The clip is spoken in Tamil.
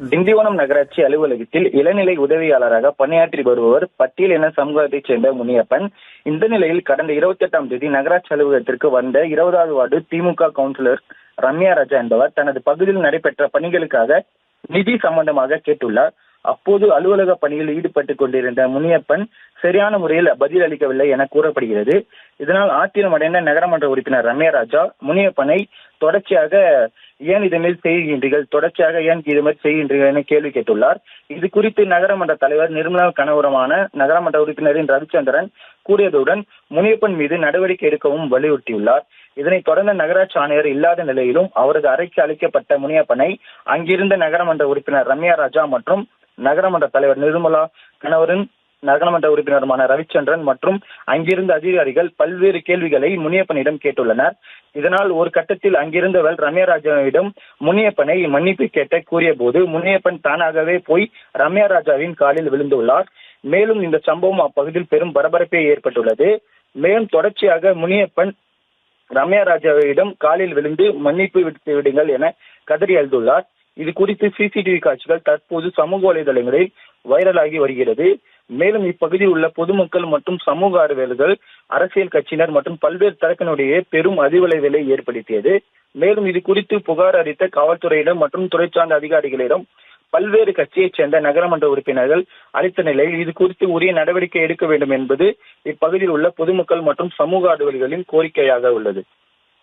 திண்டிவனம் நகராட்சி அலுவலகத்தில் இளநிலை உதவியாளராக பணியாற்றி வருபவர் பட்டியல் என சமூகத்தைச் சேர்ந்த முனியப்பன். இந்த நிலையில் கடந்த இருபத்தி எட்டாம் தேதி நகராட்சி அலுவலகத்திற்கு வந்த இருபதாவது வார்டு திமுக கவுன்சிலர் ரம்யா ராஜா என்பவர் தனது பகுதியில் நடைபெற்ற பணிகளுக்காக நிதி சம்பந்தமாக கேட்டுள்ளார். அப்போது அலுவலக பணியில் ஈடுபட்டுக் கொண்டிருந்த முனியப்பன் சரியான முறையில் பதில் அளிக்கவில்லை என கூறப்படுகிறது. இதனால் ஆத்திரமடைந்த நகரமன்ற உறுப்பினர் ரம்யா ராஜா முனியப்பனை தொடர்ச்சியாக ஏன் இதுமாரி செய்கின்றீர்கள்? தொடர்ச்சியாக ஏன் இதுமாதிரி செய்கின்றீர்கள் என கேள்வி கேட்டுள்ளார். இது குறித்து நகரமன்ற தலைவர் நிர்மலா கணவரமான நகரமன்ற உறுப்பினரின் ரவிச்சந்திரன் கூறியதுடன் முனியப்பன் மீது நடவடிக்கை எடுக்கவும் வலியுறுத்தியுள்ளார். இதனைத் தொடர்ந்து நகராட்சி ஆணையர் இல்லாத நிலையிலும் அவரது அறைக்கு அளிக்கப்பட்ட முனியப்பனை அங்கிருந்த நகரமன்ற உறுப்பினர் ரம்யா ராஜா மற்றும் நகரமன்ற தலைவர் நிர்மலா கணவரின் நகரமன்ற உறுப்பினருமான ரவிச்சந்திரன் மற்றும் அங்கிருந்த அதிகாரிகள் பல்வேறு கேள்விகளை முனியப்பனிடம் கேட்டுள்ளனர். இதனால் ஒரு கட்டத்தில் அங்கிருந்தவள் ரம்யராஜாவிடம் முனியப்பனை மன்னிப்பு கேட்ட கூறிய போது முனியப்பன் தானாகவே போய் ரம்யராஜாவின் காலில் விழுந்துள்ளார். மேலும் இந்த சம்பவம் அப்பகுதியில் பெரும் பரபரப்பே ஏற்பட்டுள்ளது. மேலும் தொடர்ச்சியாக முனியப்பன் ரம்யா ராஜாவிடம் காலில் விழுந்து மன்னிப்பு விடுத்து விடுங்கள் என கதறி அழுதுள்ளார். இது குறித்து சிசிடிவி காட்சிகள் தற்போது சமூக வலைதளங்களில் வைரலாகி வருகிறது. மேலும் இப்பகுதியில் உள்ள பொதுமக்கள் மற்றும் சமூக ஆர்வலர்கள் அரசியல் கட்சியினர் மற்றும் பல்வேறு தரப்பினுடைய பெரும் அதிர்வலைகளை ஏற்படுத்தியது. மேலும் இது குறித்து புகார் அளித்த காவல்துறையிடம் மற்றும் துறை சார்ந்த அதிகாரிகளிடம் பல்வேறு கட்சியைச் சேர்ந்த நகரமன்ற உறுப்பினர்கள் அளித்த நிலையில் இது குறித்து உரிய நடவடிக்கை எடுக்க வேண்டும் என்பது இப்பகுதியில் உள்ள பொதுமக்கள் மற்றும் சமூக ஆர்வலர்களின் கோரிக்கையாக உள்ளது.